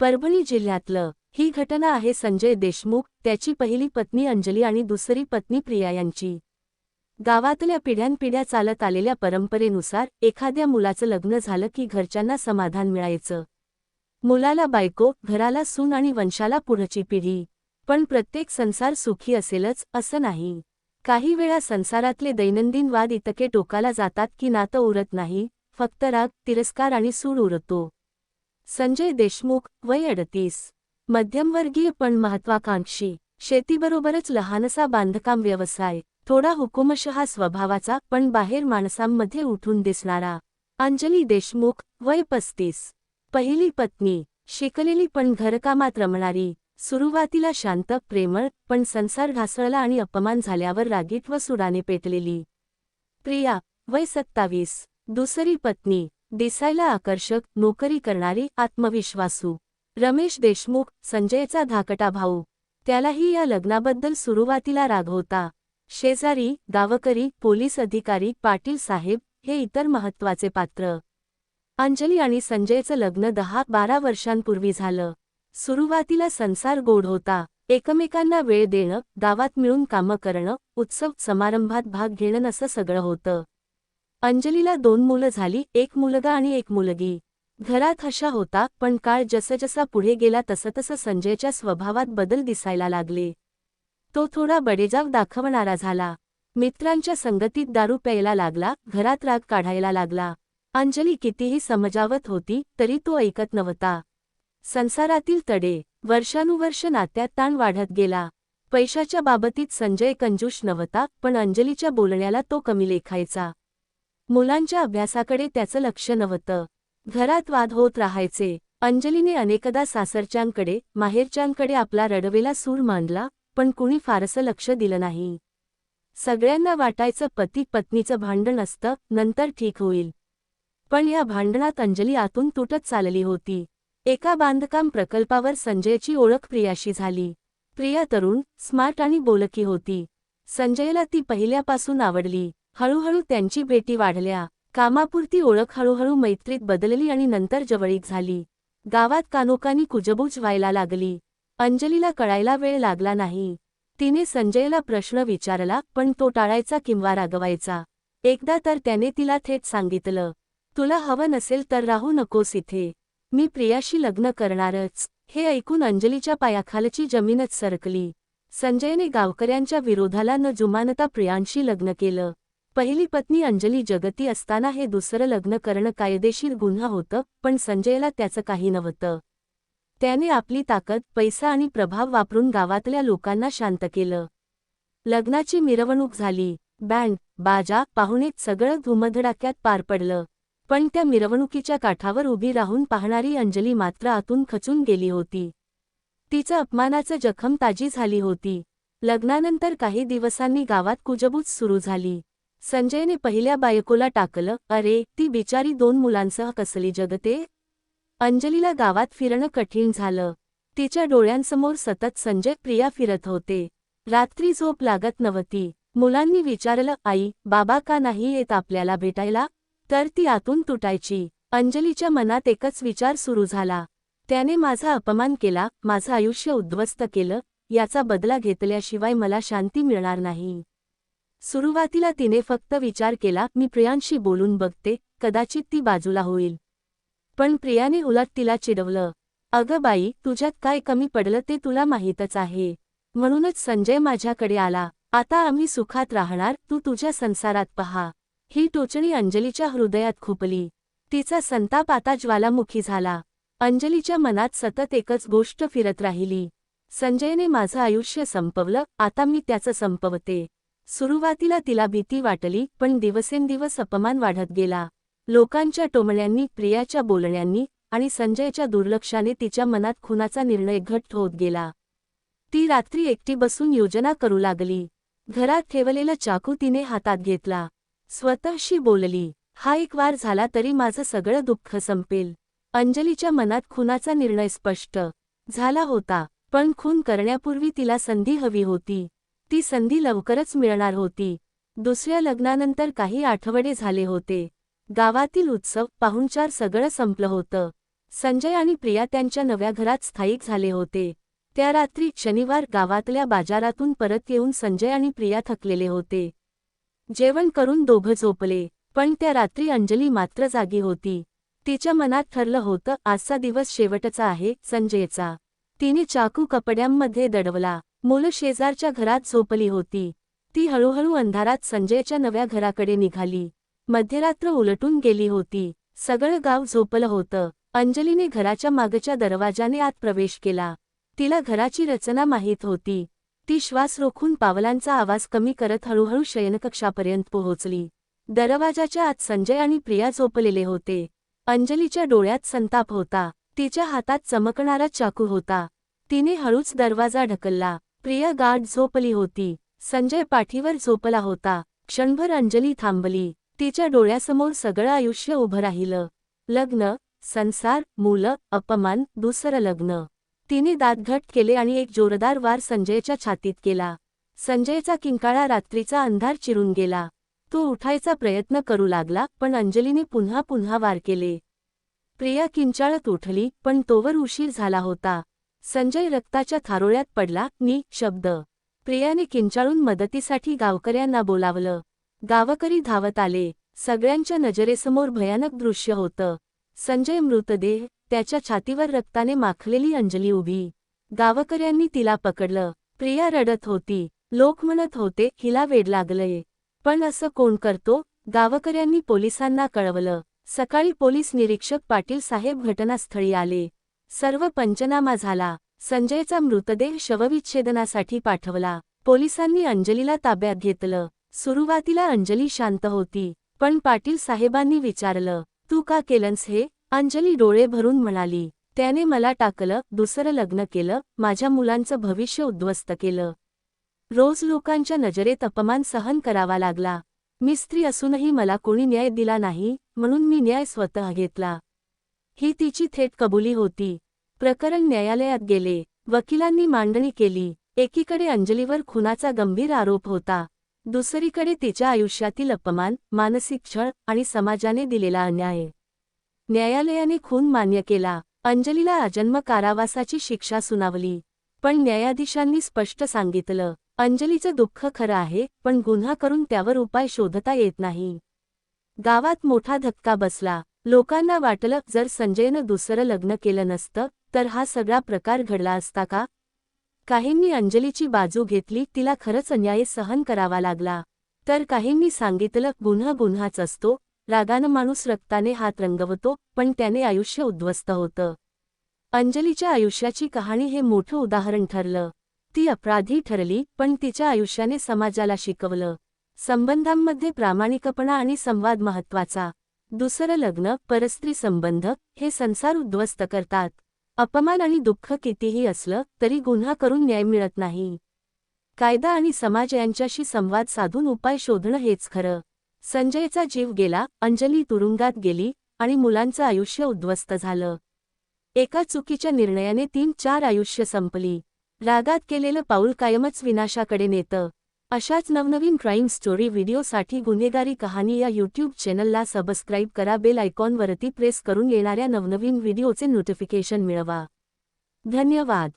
परभणी जिल्ह्यातलं ही घटना आहे संजय देशमुख त्याची पहिली पत्नी अंजली आणि दुसरी पत्नी प्रिया यांची. गावातल्या पिढ्यानपिढ्या चालत आलेल्या परंपरेनुसार एखाद्या मुलाचं लग्न झालं की घरच्यांना समाधान मिळायचं. मुलाला बायको घराला सून आणि वंशाला पुढची पिढी. पण प्रत्येक संसार सुखी असेलच असं नाही. काही वेळा संसारातले दैनंदिन वाद इतके टोकाला जातात की नातं उरत नाही फक्त राग तिरस्कार आणि सूड उरतो. संजय देशमुख वय अडतीस. मध्यमवर्गीय पण महत्वाकांक्षी. शेतीबरोबरच लहानसा बांधकाम व्यवसाय. थोडा हुकुमशहा स्वभावाचा पण बाहेर माणसांमध्ये उठून दिसणारा. अंजली देशमुख वय पस्तीस. पहिली पत्नी. शिकलेली पण घरकामात रमणारी. सुरुवातीला शांत प्रेमळ पण संसार ढासळला आणि अपमान झाल्यावर रागीट व सुडाने पेटलेली. प्रिया वय सत्तावीस. दुसरी पत्नी. दिसायला आकर्षक नोकरी करणारी आत्मविश्वासू. रमेश देशमुख संजयचा धाकटा भाऊ. त्यालाही या लग्नाबद्दल सुरुवातीला राग होता. शेजारी गावकरी पोलीस अधिकारी पाटील साहेब हे इतर महत्त्वाचे पात्र. अंजली आणि संजयचं लग्न दहा बारा वर्षांपूर्वी झालं. सुरुवातीला संसार गोड होता. एकमेकांना वेळ देणं गावात मिळून कामं करणं उत्सव समारंभात भाग घेणं असं सगळं होतं. अंजलीला दोन मुलं झाली एक मुलगा आणि एक मुलगी. घरात हशा होता पण काळ जसजसा पुढे गेला तसतसं संजयच्या स्वभावात बदल दिसायला लागले. तो थोडा बडेजाव दाखवणारा झाला. मित्रांच्या संगतीत दारू प्यायला लागला घरात राग काढायला लागला. अंजली कितीही समजावत होती तरी तो ऐकत नव्हता. संसारातील तडे वर्षानुवर्ष नात्यात ताण वाढत गेला. पैशाच्या बाबतीत संजय कंजूष नव्हता पण अंजलीच्या बोलण्याला तो कमी लेखायचा. मुलांच्या अभ्यासाकडे त्याचं लक्ष नव्हतं. घरात वाद होत राहायचे. अंजलीने अनेकदा सासरच्यांकडे माहेरच्यांकडे आपला रडवेला सूर मांडला पण कुणी फारसं लक्ष दिलं नाही. सगळ्यांना वाटायचं पती पत्नीचं भांडण असतं नंतर ठीक होईल. पण या भांडणात अंजली आतून तुटत चालली होती. एका बांधकाम प्रकल्पावर संजयची ओळख प्रियाशी झाली. प्रिया तरुण स्मार्ट आणि बोलकी होती. संजयला ती पहिल्यापासून आवडली. हळूहळू त्यांची भेटी वाढल्या. कामापुरती ओळख हळूहळू मैत्रीत बदलली आणि नंतर जवळीक झाली. गावात कानोकानी कुजबूज व्हायला लागली. अंजलीला कळायला वेळ लागला नाही. तिने संजयला प्रश्न विचारला पण तो टाळायचा किंवा रागवायचा? एकदा तर त्याने तिला थेट सांगितलं तुला हवं नसेल तर राहू नकोस इथे. मी प्रियाशी लग्न करणारच. हे ऐकून अंजलीच्या पायाखालची जमीनच सरकली. संजयने गावकऱ्यांच्या विरोधाला न जुमानता प्रियांशी लग्न केलं. पहिली पत्नी अंजली जगती असताना हे दुसरं लग्न करणं कायदेशीर गुन्हा होतं पण संजयला त्याचं काही नव्हतं. त्याने आपली ताकद पैसा आणि प्रभाव वापरून गावातल्या लोकांना शांत केलं. लग्नाची मिरवणूक झाली. बँड बाजा पाहुणेत सगळं धुमधडाक्यात पार पडलं. पण त्या मिरवणुकीच्या काठावर उभी राहून पाहणारी अंजली मात्र आतून खचून गेली होती. तिचं अपमानाचं जखम ताजी झाली होती. लग्नानंतर काही दिवसांनी गावात कुजबूज सुरू झाली. संजयने पहिल्या बायकोला टाकलं अरे ती बिचारी दोन मुलांसह कसली जगते? अंजलीला गावात फिरणं कठीण झालं. तिच्या डोळ्यांसमोर सतत संजय प्रिया फिरत होते. रात्री झोप लागत नव्हती. मुलांनी विचारलं आई बाबा का नाही येत आपल्याला भेटायला? तर ती आतून तुटायची. अंजलीच्या मनात एकच विचार सुरू झाला. त्याने माझा अपमान केला माझं आयुष्य उद्ध्वस्त केलं याचा बदला घेतल्याशिवाय मला शांती मिळणार नाही. सुरुवातीला तिने फक्त विचार केला मी प्रियांशी बोलून बघते कदाचित ती बाजूला होईल. पण प्रियाने उलट तिला चिडवलं अगं बाई तुझ्यात काय कमी पडलं ते तुला माहीतच आहे. म्हणूनच संजय माझ्याकडे आला. आता आम्ही सुखात राहणार तू तुझ्या संसारात पहा. ही टोचणी अंजलीच्या हृदयात खुपली. तिचा संताप आता ज्वालामुखी झाला. अंजलीच्या मनात सतत एकच गोष्ट फिरत राहिली. संजयने माझं आयुष्य संपवलं आता मी त्याचं संपवते. सुरुवातीला तिला भीती वाटली पण दिवसेंदिवस अपमान वाढत गेला. लोकांच्या टोमण्यांनी प्रियाच्या बोलण्यांनी आणि संजयच्या दुर्लक्षाने तिच्या मनात खुनाचा निर्णय घट्ट होत गेला. ती रात्री एकटी बसून योजना करू लागली. घरात ठेवलेला चाकू तिने हातात घेतला. स्वतःशी बोलली हा एक वार झाला तरी माझं सगळं दुःख संपेल. अंजलीच्या मनात खुनाचा निर्णय स्पष्ट झाला होता पण खून करण्यापूर्वी तिला संधी हवी होती. ती संधी लवकरच मिळणार होती. दुसऱ्या लग्नानंतर काही आठवडे झाले होते. गावातील उत्सव पाहुणचार सगळं संपलं होतं. संजय आणि प्रिया त्यांच्या नव्या घरात स्थायिक झाले होते. त्या रात्री शनिवार गावातल्या बाजारातून परत येऊन संजय आणि प्रिया थकलेले होते. जेवण करून दोघं झोपले पण त्या रात्री अंजली मात्र जागी होती. तिच्या मनात ठरलं होतं आजचा दिवस शेवटचा आहे संजयचा. तिने चाकू कपड्यांमध्ये दडवला. मुलं शेजारच्या घरात झोपली होती. ती हळूहळू अंधारात संजयच्या नव्या घराकडे निघाली. मध्यरात्र उलटून गेली होती. सगळं गाव झोपलं होतं. अंजलीने घराच्या मागच्या दरवाजाने आत प्रवेश केला. तिला घराची रचना माहीत होती. ती श्वास रोखून पावलांचा आवाज कमी करत हळूहळू शयनकक्षापर्यंत पोहोचली. दरवाजाच्या आत संजय आणि प्रिया झोपलेले होते. अंजलीच्या डोळ्यात संताप होता. तिच्या हातात चमकणारा चाकू होता. तिने हळूच दरवाजा ढकलला. प्रिया गाठ झोपली होती. संजय पाठीवर झोपला होता. क्षणभर अंजली थांबली. तिच्या डोळ्यासमोर सगळं आयुष्य उभं राहिलं. लग्न संसार मुलं अपमान दुसरं लग्न. तिने दातघट केले आणि एक जोरदार वार संजयच्या छातीत केला. संजयचा किंकाळा रात्रीचा अंधार चिरून गेला. तो उठायचा प्रयत्न करू लागला पण अंजलीने पुन्हा पुन्हा वार केले. प्रिया किंचाळत उठली पण तोवर उशीर झाला होता. संजय रक्ताच्या थारोळ्यात पडला नि शब्द. प्रियाने किंचाळून मदतीसाठी गावकऱ्यांना बोलावलं. गावकरी धावत आले. सगळ्यांच्या नजरेसमोर भयानक दृश्य होतं. संजय मृतदेह त्याच्या छातीवर रक्ताने माखलेली अंजली उभी. गावकऱ्यांनी तिला पकडलं. प्रिया रडत होती. लोक म्हणत होते हिला वेड लागलंय. पण असं कोण करतो? गावकऱ्यांनी पोलिसांना कळवलं. सकाळी पोलीस निरीक्षक पाटील साहेब घटनास्थळी आले. सर्व पंचनामा झाला. संजयचा मृतदेह शवविच्छेदनासाठी पाठवला. पोलिसांनी अंजलीला ताब्यात घेतलं. सुरुवातीला अंजली शांत होती पण पाटील साहेबांनी विचारलं तू का केलंस हे? अंजली डोळे भरून म्हणाली त्याने मला टाकलं दुसरं लग्न केलं माझ्या मुलांचं भविष्य उद्ध्वस्त केलं. रोज लोकांच्या नजरेत अपमान सहन करावा लागला. मी स्त्री असूनही मला कोणी न्याय दिला नाही म्हणून मी न्याय स्वतः घेतला. ही तिची थेट कबुली होती. प्रकरण न्यायालयात गेले. वकिलांनी मांडणी केली. एकीकडे अंजलीवर खुनाचा गंभीर आरोप होता. दुसरीकडे तिच्या आयुष्यातील अपमान मानसिक छळ आणि समाजाने दिलेला अन्याय. न्यायालयाने खून मान्य केला. अंजलीला अजन्म कारावासाची शिक्षा सुनावली. पण न्यायाधीशांनी स्पष्ट सांगितलं अंजलीचं दुःख खरं आहे पण गुन्हा करून त्यावर उपाय शोधता येत नाही. गावात मोठा धक्का बसला. लोकांना वाटलं जर संजयनं दुसरं लग्न केलं नसतं तर हा सगळा प्रकार घडला असता का? काहींनी अंजलीची बाजू घेतली तिला खरंच अन्याय सहन करावा लागला. तर काहींनी सांगितलं गुन्हा गुन्हाच असतो रागानं माणूस रक्ताने हात रंगवतो पण त्याने आयुष्य उद्ध्वस्त होतं. अंजलीच्या आयुष्याची कहाणी हे मोठं उदाहरण ठरलं. ती अपराधी ठरली पण तिच्या आयुष्याने समाजाला शिकवलं. संबंधांमध्ये प्रामाणिकपणा आणि संवाद महत्त्वाचा दुसरं लग्न परस्त्री संबंध हे संसार उद्ध्वस्त करतात. अपमान आणि दुःख कितीही असलं तरी गुन्हा करून न्याय मिळत नाही. कायदा आणि समाज यांच्याशी संवाद साधून उपाय शोधणं हेच खरं. संजयचा जीव गेला अंजली तुरुंगात गेली आणि मुलांचं आयुष्य उद्ध्वस्त झालं. एका चुकीच्या निर्णयाने तीन चार आयुष्य संपली. रागात केलेलं पाऊल कायमच विनाशाकडे नेतं. अशाच नवनवीन क्राईम स्टोरी व्हिडिओसाठी गुन्हेगारी कहाणी या यूट्यूब चॅनलला सबस्क्राईब करा. बेल आयकॉनवरती प्रेस करून येणाऱ्या नवनवीन व्हिडिओचे नोटिफिकेशन मिळवा. धन्यवाद.